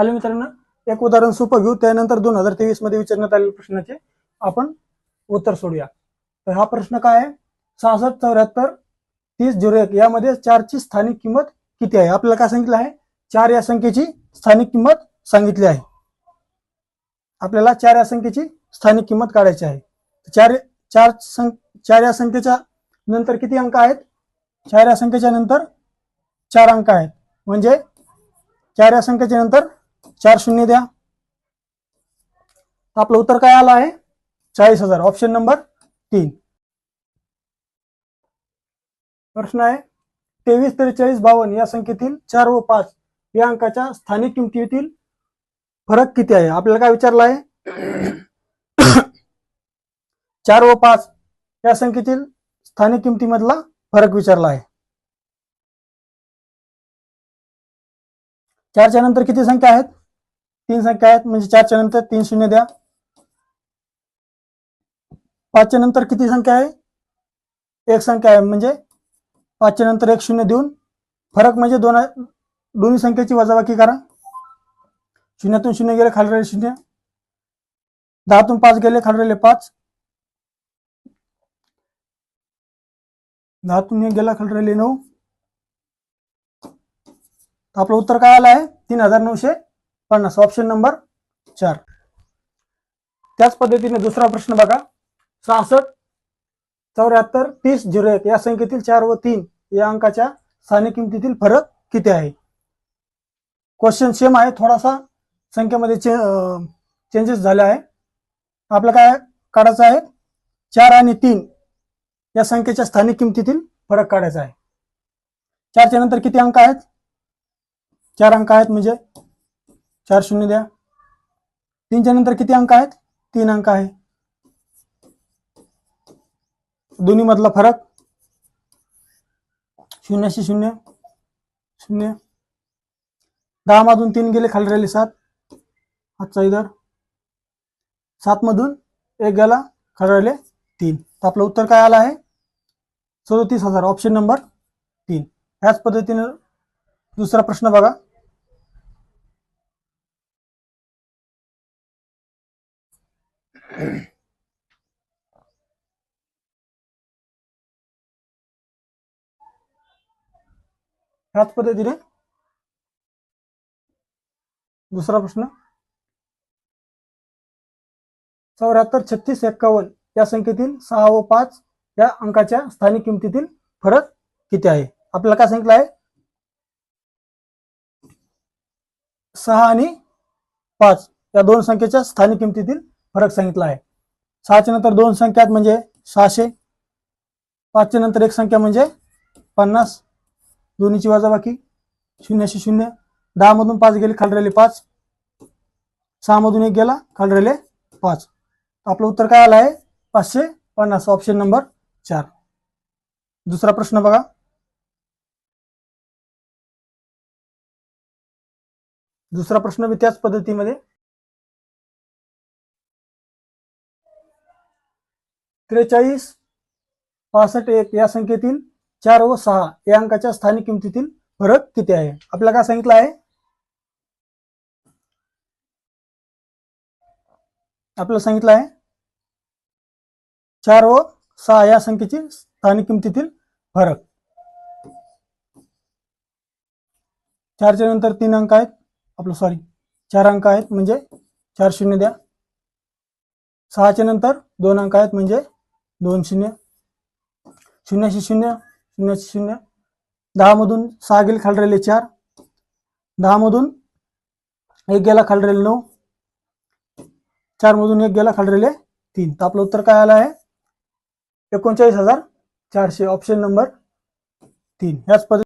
Hello मित्रांनो एक उदाहरण सोपं घेऊ. त्यानंतर दोन हजार तेवीसमध्ये विचारण्यात आलेल्या प्रश्नाचे आपण उत्तर सोडूया. तर हा प्रश्न काय आहे? सहासष्ट चौऱ्याहत्तर तीस झिरो एक. यामध्ये चारची स्थानिक किंमत किती आहे? आपल्याला काय सांगितलं आहे? चार या संख्येची स्थानिक किंमत सांगितली आहे. आपल्याला चार या संख्येची स्थानिक किंमत काढायची आहे. चार चार सं चार या संख्येच्या नंतर किती अंक आहेत? चार या संख्येच्या नंतर चार अंक आहेत. म्हणजे चार या संख्येच्या नंतर चार शून्य द्या. आपलं उत्तर काय आलं आहे? चाळीस हजार. ऑप्शन नंबर तीन. प्रश्न आहे तेवीस त्रेचाळीस बावन्न या संख्येतील चार व पाच या अंकाच्या स्थानिक किमतीतील फरक किती आहे? आपल्याला काय विचारला आहे? चार व पाच या संख्येतील स्थानिक किमतीमधला फरक विचारला आहे. चारच्या नंतर किती संख्या आहेत? तीन संख्या आहेत म्हणजे चारच्या नंतर तीन शून्य द्या. पाचच्या नंतर किती संख्या आहे? एक संख्या आहे म्हणजे पाचच्या नंतर एक शून्य देऊन फरक म्हणजे दोन दोन्ही संख्येची वजाबाकी करा. शून्यातून शून्य गेले खाली राहिले शून्य. दहातून पाच गेले खाली राहिले पाच. दहातून एक गेला खाली राहिले नऊ. आपलं उत्तर काय आलं आहे? तीन हजार नऊशे पन्नास. ऑप्शन नंबर चार. त्याच पद्धतीने दुसरा प्रश्न बघा. सहासष्ट चौऱ्याहत्तर तीस झिरो एक. या संख्येतील चार व तीन या अंकाच्या स्थानिक किमतीतील फरक किती आहे? क्वेश्चन सेम आहे. थोडासा संख्येमध्ये चेंजेस झाले आहे. आपलं काय काढायचं आहे? चार आणि तीन या संख्येच्या स्थानिक किमतीतील फरक काढायचा आहे. चारच्या नंतर किती अंक आहेत? चार अंक आहेत म्हणजे चार शून्य द्या. तीनच्या नंतर किती अंक आहेत? तीन अंक आहे. दोन्ही मधला फरक? शून्याशी शून्य. शून्य. दहा मधून तीन गेले खाली राहिले सात. आजचा इधर. सात मधून एक गेला खाली राहिले तीन. तर आपलं उत्तर काय आलं आहे? सदोतीस हजार. ऑप्शन नंबर तीन. ह्याच पद्धतीने दुसरा प्रश्न बघा. ह्याच पद्धतीने दुसरा प्रश्न. चौऱ्याहत्तर छत्तीस एक्कावन्न या संख्येतील सहा व पाच या अंकाच्या स्थानिक किमतीतील फरक किती आहे? आपल्याला काय सांगितलं आहे? सहा आणि पाच या दोन संख्येच्या स्थानिक किमतीतील फरक सांगितला आहे. सहाच्या नंतर दोन संख्या आहेत म्हणजे सहाशे. पाचच्या नंतर एक संख्या म्हणजे पन्नास. दोन्हीची वजाबाकी शून्यशे शून्य. दहा मधून पाच गेले खाली राहिले पाच. सहा मधून एक गेला खाली राहिले पाच. आपलं उत्तर काय आलं आहे? पाचशे पन्नास ऑप्शन नंबर चार. दुसरा प्रश्न बघा. दुसरा प्रश्न बी त्याच पद्धतीमध्ये त्रेचाळीस पासष्ट एक या संख्येतील चार व सहा या अंकाच्या स्थानिक किमतीतील फरक किती आहे? आपल्याला काय सांगितलं आहे? आपल्याला सांगितलं आहे चार व सहा या संख्येची स्थानिक किमतीतील फरक. चारच्या नंतर तीन अंक आहेत आपलं सॉरी चार अंक आहेत म्हणजे चार शून्य द्या. सहाच्या नंतर दोन अंक आहेत म्हणजे दोन शून्य. शून्याशी शून्य शून्याशी शून्य. दहा मधून सहा गेले खाली राहिले चार. दहा मधून एक गेला खाली राहिले नऊ. चार मधून एक गेला खाली राहिले तीन. तर आपलं उत्तर काय आलं आहे? एकोणचाळीस हजार चारशे. ऑप्शन नंबर तीन. याच पद्धती